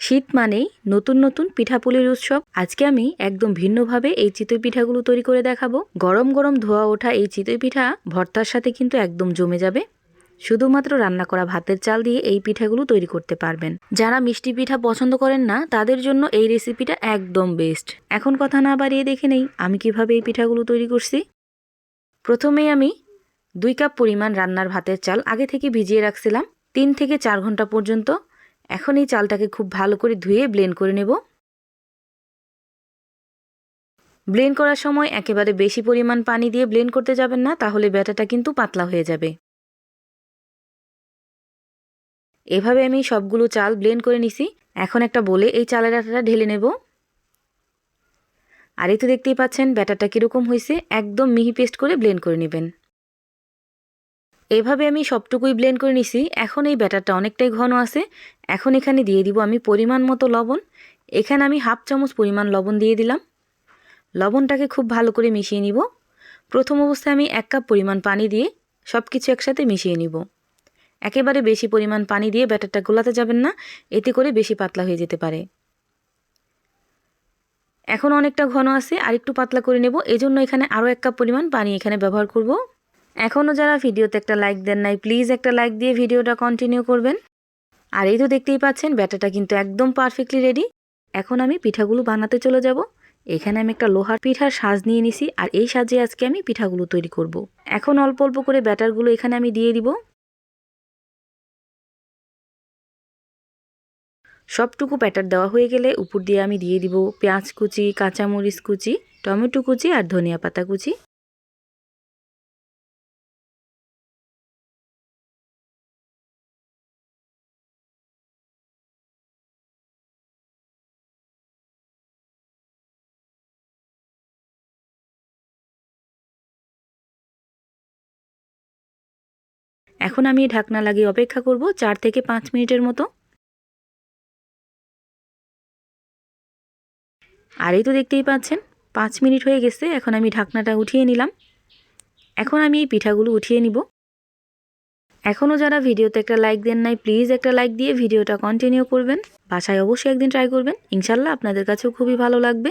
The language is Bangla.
শীত মানেই নতুন নতুন পিঠাপুলির উৎসব। আজকে আমি একদম ভিন্নভাবে এই চিতই পিঠাগুলো তৈরি করে দেখাবো। গরম গরম ধোয়া ওঠা এই চিতই পিঠা ভর্তার সাথে কিন্তু একদম জমে যাবে। শুধুমাত্র রান্না করা ভাতের চাল দিয়ে এই পিঠাগুলো তৈরি করতে পারবেন। যারা মিষ্টি পিঠা পছন্দ করেন না, তাদের জন্য এই রেসিপিটা একদম বেস্ট। এখন কথা না বাড়িয়ে দেখে নেই, আমি কীভাবে এই পিঠাগুলো তৈরি করছি। প্রথমেই আমি দুই কাপ পরিমাণ রান্নার ভাতের চাল আগে থেকে ভিজিয়ে রাখছিলাম। তিন থেকে চার ঘণ্টা পর্যন্ত এখন এই চালটাকে খুব ভালো করে ধুয়ে ব্লেন্ড করে নেব। ব্লেন্ড করার সময় একেবারে বেশি পরিমাণ পানি দিয়ে ব্লেন্ড করতে যাবেন না, তাহলে ব্যাটাটা কিন্তু পাতলা হয়ে যাবে। এভাবে আমি সবগুলো চাল ব্লেন্ড করে নিছি। এখন একটা বলে এই চালের আটাটা ঢেলে নেব। আর এই তো দেখতেই পাচ্ছেন, ব্যাটারটা কীরকম হয়েছে, একদম মিহি পেস্ট করে ব্লেন্ড করে নেবেন। এভাবে আমি সবটুকুই ব্লেন্ড করে নিছি। এখন এই ব্যাটারটা অনেকটাই ঘন আছে। এখন এখানে দিয়ে দিব আমি পরিমাণ মতো লবণ। এখানে আমি হাফ চামচ পরিমাণ লবণ দিয়ে দিলাম। লবণটাকে খুব ভালো করে মিশিয়ে নিব। প্রথম অবস্থায় আমি এক কাপ পরিমাণ পানি দিয়ে সব কিছু একসাথে মিশিয়ে নিব। একেবারে বেশি পরিমাণ পানি দিয়ে ব্যাটারটা গোলাতে যাবেন না, এতে করে বেশি পাতলা হয়ে যেতে পারে। এখন অনেকটা ঘন আছে আর একটু পাতলা করে নেব। এজন্য এখানে আরও এক কাপ পরিমাণ পানি এখানে ব্যবহার করব। এখনও যারা ভিডিওতে একটা লাইক দেন নাই প্লিজ একটা লাইক দিয়ে ভিডিওটা কন্টিনিউ করবেন। আর এই তো দেখতেই পাচ্ছেন, ব্যাটাটা কিন্তু একদম পারফেক্টলি রেডি এখন আমি পিঠাগুলো বানাতে চলে যাব। এখানে আমি একটা লোহার পিঠার সাজ নিয়ে নিছি, আর এই সাজে আজকে আমি পিঠাগুলো তৈরি করব। এখন অল্প অল্প করে ব্যাটারগুলো এখানে আমি দিয়ে দিব। সবটুকু ব্যাটার দেওয়া হয়ে গেলে উপর দিয়ে আমি দিয়ে দিব পেঁয়াজ কুচি, কাঁচামরিচ কুচি, টমেটো কুচি, আর ধনিয়া পাতা কুচি। এখন আমি ঢাকনা লাগিয়ে অপেক্ষা করব চার থেকে পাঁচ মিনিটের মতো। আর এই তো দেখতেই পাচ্ছেন, পাঁচ মিনিট হয়ে গেছে, এখন আমি ঢাকনাটা উঠিয়ে নিলাম। এখন আমি এই পিঠাগুলো উঠিয়ে নিব। এখনও যারা ভিডিওতে একটা লাইক দেন নাই, প্লিজ একটা লাইক দিয়ে ভিডিওটা কন্টিনিউ করবেন। বাসায় অবশ্যই একদিন ট্রাই করবেন। ইনশাল্লাহ আপনাদের কাছেও খুবই ভালো লাগবে।